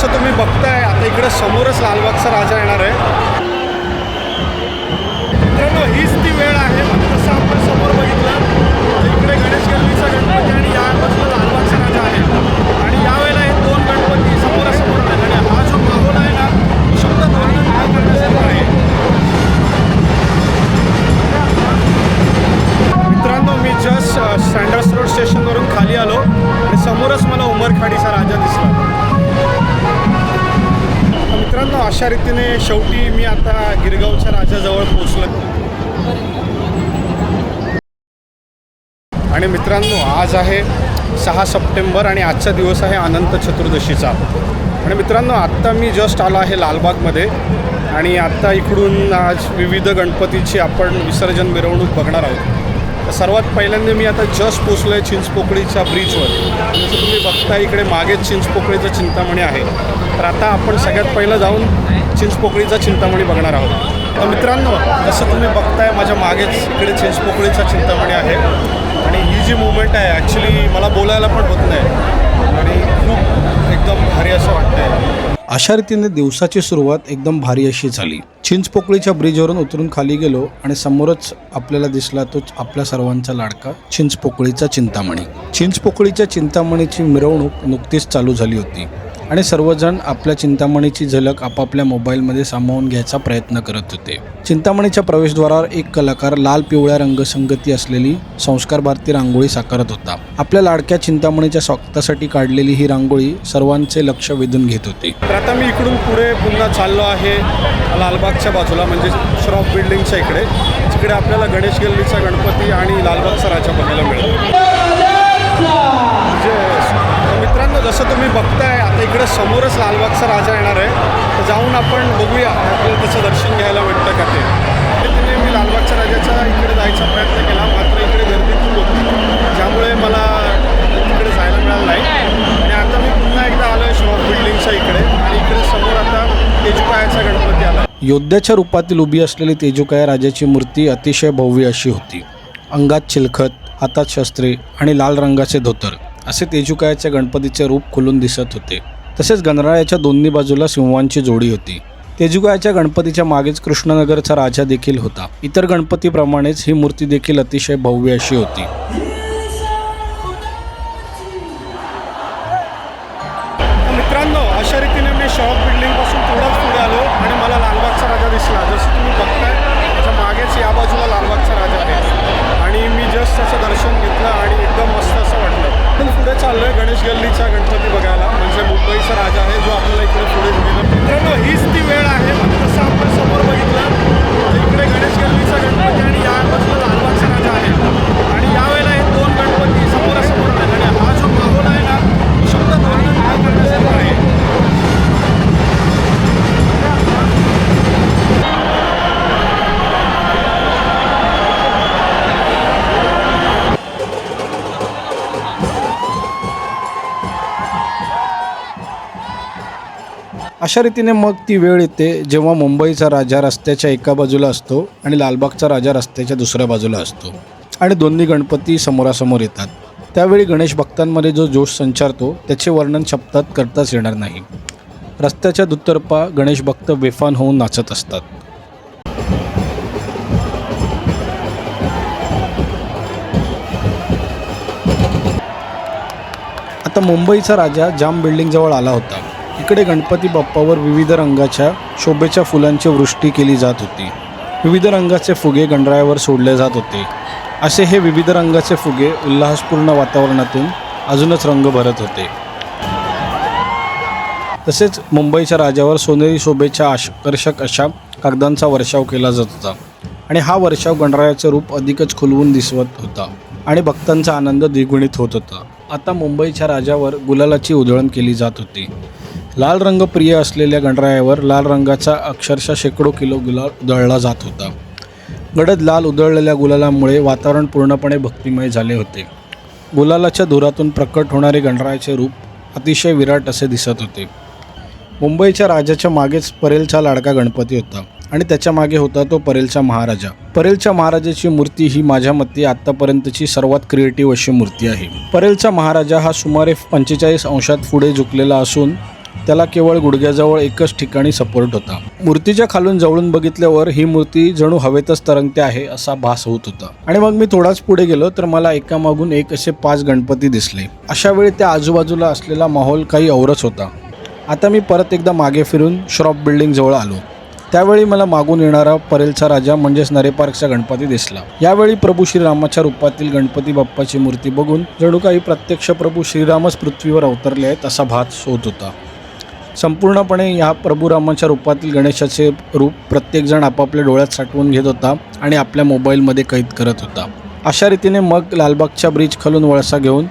जसं तुम्ही बघताय आता इकडे समोरच लालबागचा राजा येणार आहे. मित्रांनो हीच ती वेळ आहे. जसं आपण समोर बघितलं. इकडे गणेश गल्लीचा गणपती आणि लागतं आणि मित्रांनो आज आहे सहा सप्टेंबर आणि आजचा दिवस आहे अनंत चतुर्दशीचा. आणि मित्रांनो आत्ता मी जस्ट आलो आहे लालबागमध्ये आणि आत्ता इकडून आज विविध गणपतीची आपण विसर्जन मिरवणूक बघणार आहोत. तर सर्वात पहिल्यांदा मी आता जस्ट पोचलो आहे चिंचपोकळीच्या ब्रिजवर जसं तुम्ही बघता इकडे मागेच चिंचपोकळीचं चिंतामणी आहे. तर आता आपण सगळ्यात पहिलं जाऊन चिंचपोकळीचा चिंतामणी बघणार आहोत. तर मित्रांनो जसं तुम्ही बघताय माझ्या मागेच इकडे चिंचपोकळीचा चिंतामणी आहे. आणि ही जी मुवमेंट आहे ॲक्च्युली मला बोलायला पण होत नाही. आणि खूप एकदम भारी असं वाटतंय. अशा रीतीने दिवसाची सुरुवात एकदम भारी अशी झाली. चिंचपोकळीच्या ब्रिजवरून उतरून खाली गेलो आणि समोरच आपल्याला दिसला तो आपल्या सर्वांचा लाडका चिंचपोकळीचा चिंतामणी. चिंचपोकळीच्या चिंतामणीची मिरवणूक नुकतीच चालू झाली होती. आणि सर्वजण आपल्या चिंतामणीची झलक आपापल्या मोबाईलमध्ये सामावून घ्यायचा प्रयत्न करत होते. चिंतामणीच्या प्रवेशद्वारावर एक कलाकार लाल पिवळ्या रंगसंगती असलेली संस्कार भारती रांगोळी साकारत होता. आपल्या लाडक्या चिंतामणीच्या स्वागतासाठी काढलेली ही रांगोळी सर्वांचे लक्ष वेधून घेत होती. तर आता मी इकडून पुढे पुन्हा चाललो आहे लालबागच्या बाजूला म्हणजे श्रॉफ बिल्डिंगच्या इकडे. तिकडे आपल्याला गणेश गल्लीचा गणपती आणि लालबागचा राजा बघायला मिळतो. मित्रांनो जसं तुम्ही बघताय आता इकडे समोरच लालबागचा राजा येणार आहे. तर जाऊन आपण बघूया आपल्याला त्याचं दर्शन घ्यायला भेटतं का ते. तिने मी लालबागच्या राजाच्या इकडे जायचा प्रयत्न केला मात्र इकडे गर्दी खूप होती. ज्यामुळे मला तिकडे जायला मिळालं नाही. आणि आता मी पुन्हा एकदा आलो आहे श्रॉफ बिल्डिंगच्या इकडे. आणि इकडे समोर आता तेजुकायाचा गणपती आला. योद्ध्याच्या रूपातील उभी असलेली तेजुकाया राजाची मूर्ती अतिशय भव्य अशी होती. अंगात चिलखत हातात शस्त्रे आणि लाल रंगाचे धोतर. असे तेजुकायाच्या गणपतीचे रूप खुलून दिसत होते. तसेच गणरायाच्या दोन्ही बाजूला सिंहांची जोडी होती. तेजुकायाच्या गणपतीच्या मागेच कृष्णनगरचा राजा देखील होता. इतर गणपतीप्रमाणेच ही मूर्ती देखील अतिशय भव्य अशी होती. राजा अशा रीतीने मग ती वेळ येते जेव्हा मुंबईचा राजा रस्त्याच्या एका बाजूला असतो आणि लालबागचा राजा रस्त्याच्या दुसऱ्या बाजूला असतो. आणि दोन्ही गणपती समोरासमोर येतात. त्यावेळी गणेश भक्तांमध्ये जो जोश संचारतो त्याचे वर्णन शब्दात करताच येणार नाही. रस्त्याच्या दुतर्फा गणेश भक्त बेफान होऊन नाचत असतात. आता मुंबईचा राजा जाम बिल्डिंगजवळ आला होता. इकडे गणपती बाप्पावर विविध रंगाच्या शोभेच्या फुलांची वृष्टी केली जात होती. विविध रंगाचे फुगे गणरायावर सोडले जात होते. असे हे विविध रंगाचे फुगे उल्हासपूर्ण वातावरणातून अजूनच रंग भरत होते. तसेच मुंबईच्या राजावर सोनेरी शोभेच्या आकर्षक अशा कागदांचा वर्षाव केला जात होता. आणि हा वर्षाव गणरायाचे रूप अधिकच खुलवून दिसवत होता आणि भक्तांचा आनंद द्विगुणित होत होता. आता मुंबईच्या राजावर गुलालाची उधळण केली जात होती. लाल रंग प्रिय असलेल्या गणरायावर लाल रंगाचा अक्षरशः शेकडो किलो गुलाल उधळला जात होता. गडद लाल उधळलेल्या गुलालामुळे वातावरण पूर्णपणे भक्तिमय झाले होते. गुलालाच्या धुरातून प्रकट होणारे गणरायाचे रूप अतिशय विराट असे दिसत होते. मुंबईच्या राजाच्या मागेच परेलचा लाडका गणपती होता आणि त्याच्यामागे होता तो परेलचा महाराजा. परेलच्या महाराजाची मूर्ती ही माझ्या मते आत्तापर्यंतची सर्वात क्रिएटिव्ह अशी मूर्ती आहे. परेलचा महाराजा हा सुमारे पंचेचाळीस अंशात पुढे झुकलेला असून त्याला केवळ गुडघ्याजवळ एकच ठिकाणी सपोर्ट होता. मूर्तीच्या खालून जवळून बघितल्यावर ही मूर्ती जणू हवेतच तरंगते आहे असा भास होत होता. आणि मग मी थोडाच पुढे गेलो तर मला एकामागून एक असे पाच गणपती दिसले. अशा वेळी त्या आजूबाजूला असलेला माहोल काही औरच होता. आता मी परत एकदा मागे फिरून श्रॉप बिल्डिंग जवळ आलो. त्यावेळी मला मागून येणारा परेलचा राजा म्हणजेच नरे पार्कचा गणपती दिसला. यावेळी प्रभू श्रीरामाच्या रूपातील गणपती बाप्पाची मूर्ती बघून जणू काही प्रत्यक्ष प्रभू श्रीरामच पृथ्वीवर अवतरले आहेत असा भास होत होता. संपूर्णपणे या प्रभू रामाच्या रूपातील गणेशाचे रूप प्रत्येकजण आपापल्या डोळ्यात साठवून घेत होता आणि आपल्या मोबाईलमध्ये कैद करत होता. अशा रीतीने मग लालबागच्या ब्रिज खालून वळसा घेऊन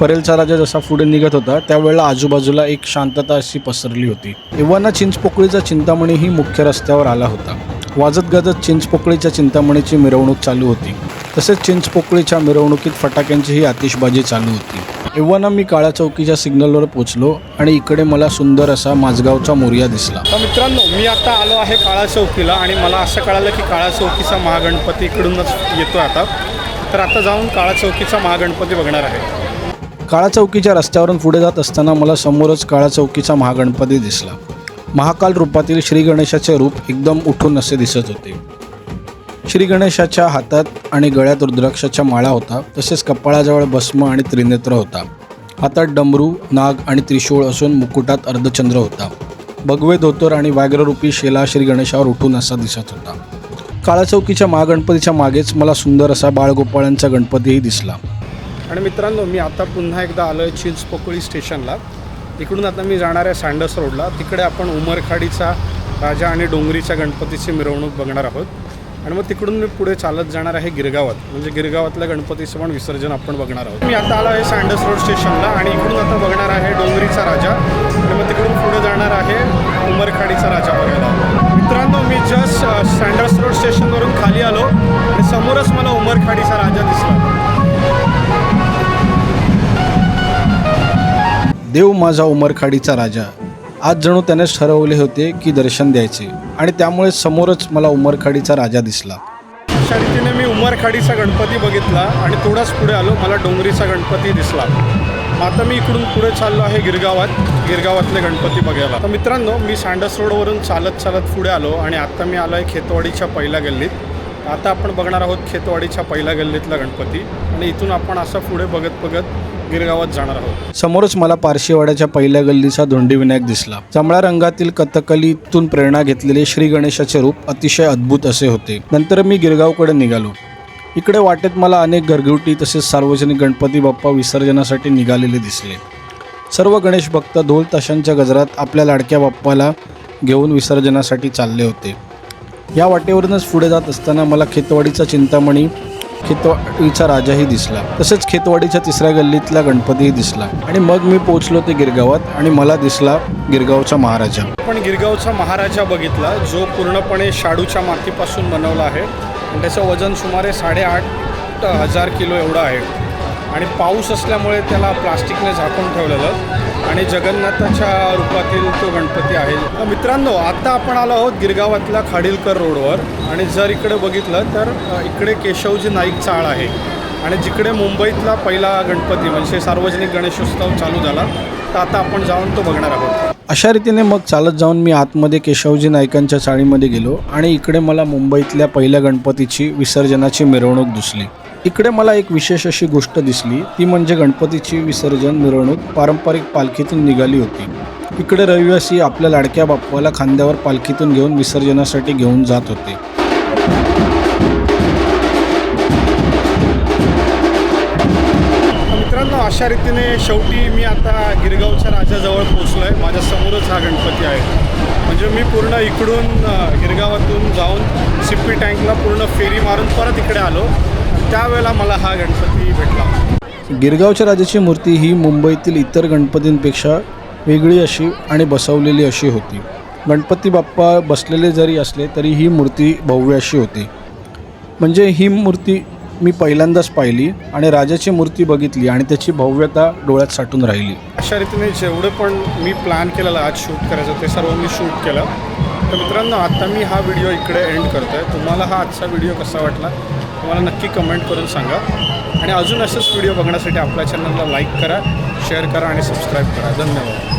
परेलचा राजा जसा पुढे निघत होता त्यावेळेला आजूबाजूला एक शांतता अशी पसरली होती. एव्हाना चिंचपोकळीचा चिंतामणीही मुख्य रस्त्यावर आला होता. वाजत गाजत चिंचपोकळीच्या चिंतामणीची मिरवणूक चालू होती. तसेच चिंचपोकळीच्या मिरवणुकीत फटाक्यांचीही आतिषबाजी चालू होती. एव्हाना मी काळ्या चौकीच्या सिग्नलवर पोचलो आणि इकडे मला सुंदर असा माझगावचा मोर्या दिसला. तर मित्रांनो मी आता आलो आहे काळा चौकीला आणि मला असं कळालं की काळा चौकीचा महागणपती इकडूनच येतो आता. तर आता जाऊन काळा चौकीचा महागणपती बघणार आहे. काळा चौकीच्या रस्त्यावरून पुढे जात असताना मला समोरच काळा चौकीचा महागणपती दिसला. महाकाल रूपातील श्री गणेशाचे रूप एकदम उठून असे दिसत होते. श्री गणेशाच्या हातात आणि गळ्यात रुद्राक्षाच्या माळा होता तसेच कपाळाजवळ भस्म आणि त्रिनेत्र होता. हातात डमरू नाग आणि त्रिशूळ असून मुकुटात अर्धचंद्र होता. भगवे धोतर आणि व्याघ्ररूपी शेला श्री गणेशावर उठून असा दिसत होता. काळा चौकीच्या महागणपतीच्या मागेच मला सुंदर असा बाळगोपाळांचा गणपतीही दिसला. आणि मित्रांनो मी आता पुन्हा एकदा आलो आहे चिंचपोकळी स्टेशनला. इकडून आता मी जाणार आहे सँडस रोडला. तिकडे आपण उमरखाडीचा राजा आणि डोंगरीच्या गणपतीची मिरवणूक बघणार आहोत. आणि मग तिकडून मी पुढे चालत जाणार आहे गिरगावात. म्हणजे गिरगावातल्या गणपतीचं पण विसर्जन आपण बघणार आहोत. मी आता आलो आहे सँडस रोड स्टेशनला आणि इकडून आता बघणार आहे डोंगरीचा राजा. आणि मग तिकडून पुढे जाणार आहे उमरखाडीचा राजा बघायला. मित्रांनो मी जस्ट सँडस रोड स्टेशनवरून खाली आलो आणि समोरच मला उमरखाडीचा राजा दिसला. देव माझा उमरखाडीचा राजा. आज जणू त्याने ठरवले होते की दर्शन द्यायचे आणि त्यामुळे समोरच मला उमरखाडीचा राजा दिसला. अशा रीतीने मी उमरखाडीचा गणपती बघितला आणि थोडाच पुढे आलो मला डोंगरीचा गणपती दिसला. आता मी इकडून पुढे चाललो आहे गिरगावात गिरगावातले गणपती बघायला. तर मित्रांनो मी सांडस रोडवरून चालत चालत पुढे आलो आणि आता मी आलो आहे खेतवाडीच्या पहिल्या गल्लीत. आता आपण बघणार आहोत खेतवाडीच्या पहिल्या गल्लीतला गणपती आणि इथून आपण असं पुढे बघत बघत गिरगावात जाणार आहोत. समोरच मला पारशीवाड्याच्या पहिल्या गल्लीचा धोंडी विनायक दिसला. जांभळ्या रंगातील कथकलीतून प्रेरणा घेतलेले श्री गणेशाचे रूप अतिशय अद्भुत असे होते. नंतर मी गिरगावकडे निघालो. इकडे वाटेत मला अनेक घरगुटी तसेच सार्वजनिक गणपती बाप्पा विसर्जनासाठी निघालेले दिसले. सर्व गणेश भक्त ढोल ताशांच्या गजरात आपल्या लाडक्या बाप्पाला घेऊन विसर्जनासाठी चालले होते. या वाटेवरूनच पुढे जात असताना मला खेतवाडीचा चिंतामणी खेतवाडीचा राजाही दिसला. तसेच खेतवाडीच्या तिसऱ्या गल्लीतला गणपतीही दिसला. आणि मग मी पोहोचलो ते गिरगावात आणि मला दिसला गिरगावचा महाराजा. पण गिरगावचा महाराजा बघितला जो पूर्णपणे शाडूच्या मातीपासून बनवला आहे. आणि त्याचं वजन सुमारे साडेआठ हजार किलो एवढं आहे. आणि पाऊस असल्यामुळे त्याला प्लास्टिकने झाकून ठेवलेलं. आणि जगन्नाथाच्या रूपातील तो गणपती आहे. मित्रांनो आता आपण आलो आहोत गिरगावातल्या खाडीलकर रोडवर. आणि जर इकडे बघितलं तर इकडे केशवजी नाईक चाळ आहे. आणि जिकडे मुंबईतला पहिला गणपती म्हणजे सार्वजनिक गणेशोत्सव चालू झाला तर आता आपण जाऊन तो बघणार आहोत. अशा रीतीने मग चालत जाऊन मी आतमध्ये केशवजी नाईकांच्या चाळीमध्ये गेलो. आणि इकडे मला मुंबईतल्या पहिल्या गणपतीची विसर्जनाची मिरवणूक दिसली. इकडे मला एक विशेष अशी गोष्ट दिसली. ती म्हणजे गणपतीची विसर्जन मिरवणूक पारंपरिक पालखीतून निघाली होती. इकडे रहिवासी आपल्या लाडक्या बाप्पाला खांद्यावर पालखीतून घेऊन विसर्जनासाठी घेऊन जात होते. मित्रांनो अशा रीतीने शेवटी मी आता गिरगावच्या राजाजवळ पोचलो आहे माझ्या समोरच हा गणपती आहे. म्हणजे मी पूर्ण इकडून गिरगावातून जाऊन सिप्पी टँकला पूर्ण फेरी मारून परत इकडे आलो. त्यावेळेला मला हा गणपती भेटला. गिरगावच्या राजाची मूर्ती ही मुंबईतील इतर गणपतींपेक्षा वेगळी अशी आणि बसवलेली अशी होती. गणपती बाप्पा बसलेले जरी असले तरी ही मूर्ती भव्य अशी होती. म्हणजे ही मूर्ती मी पहिल्यांदाच पाहिली आणि राजाची मूर्ती बघितली आणि त्याची भव्यता डोळ्यात साठून राहिली. अशा रीतीने जेवढं पण मी प्लॅन केलेलं आज शूट करायचं ते सर्व मी शूट केलं. तर मित्रांनो आता मी हा व्हिडिओ इकडे एंड करतो आहे तुम्हाला हा आजचा व्हिडिओ कसा वाटला? तुम्हाला नक्की कमेंट करून सांगा. आणि अजून असेच व्हिडिओ बघण्यासाठी आपल्या चॅनलला लाईक करा शेअर करा आणि सबस्क्राईब करा. धन्यवाद.